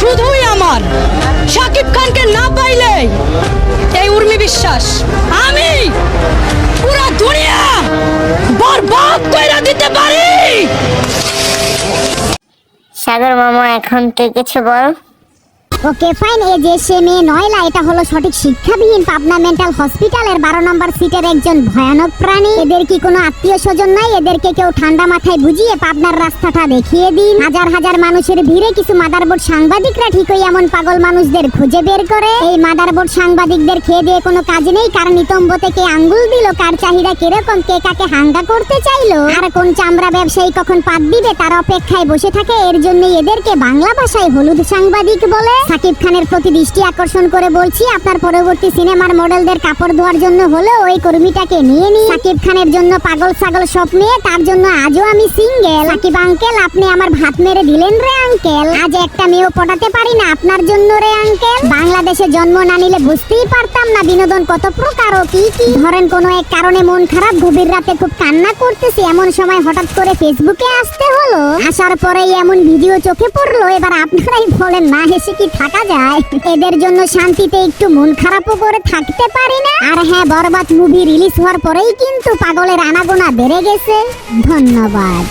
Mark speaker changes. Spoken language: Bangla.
Speaker 1: শুধুই আমার। শাকিব খানকে না পাইলে এই উর্মি বিশ্বাস, আমি পুরা দুনিয়া বরবাদ কইরা দিতে পারি।
Speaker 2: সাগর মামা, এখন তুই কিছু বল।
Speaker 3: ওকে ফাইন এই যে সে মেয়ে নয়লা, এটা হলো সঠিক শিক্ষাবিহীন পাবনা মেন্টাল হসপিটালের বারো নম্বর সিটের একজন ভয়ানক প্রাণী। এদের কি কোনো আত্মীয় স্বজন নাই? এদেরকে কেউ ঠান্ডা মাথায় বুঝিয়ে পাবনার রাস্তাটা দেখিয়ে দিন। হাজার হাজার মানুষের ভিড়ে কিছু মাদারবোর্ড সাংবাদিকরা ঠিকই এমন পাগল মানুষদের খুঁজে বের করে। এই মাদারবোর্ড সাংবাদিকদের খেয়ে দিয়ে কোনো কাজ নেই কার নিতম্ব থেকে আঙ্গুল দিল, কার চাহিদা কীরকম, কে কাকে হাঙ্গা করতে চাইলো। আর কোন চামড়া ব্যবসায়ী কখন পাত দিবে, তার অপেক্ষায় বসে থাকে। এর জন্য এদেরকে বাংলা ভাষায় হলুদ সাংবাদিক বলে। সাকিব খানের প্রতি দৃষ্টি আকর্ষণ করে বলছি, আপনার পরবর্তী সিনেমার মডেলদের কাপড় ধোয়ার জন্য হলো ওই কর্মীটাকে নিয়ে নিন। সাকিব খানের জন্য পাগল ছাগল সব মেয়ে, তার জন্য আজও আমি সিঙ্গেল সাকিব আঙ্কেল আপনি আমার ভাত মেরে দিলেন রে আঙ্কেল আজ একটা মেয়েও পটাতে পারি না, আপনার জন্য রে আঙ্কেল বাংলাদেশে জন্ম না নিলে বুঝতেই পারতাম না বিনোদন কত প্রকার ও কি কি। ধরেন কোনো এক কারণে মন খারাপ, গভীর রাতে খুব কান্না করতেছি, এমন সময় হঠাৎ করে ফেসবুকে আসতে হলো। আসার পরেই এমন ভিডিও চোখে পড়ল, এবার আপনারাই বলেন না হেসে কি থাকা যায়। এদের জন্য শান্তিতে একটু মন খারাপও করে থাকতে পারি না। আর হ্যাঁ বরবাদ মুভি রিলিজ হওয়ার পরেই কিন্তু পাগলের আনাগোনা বেড়ে গেছে। ধন্যবাদ।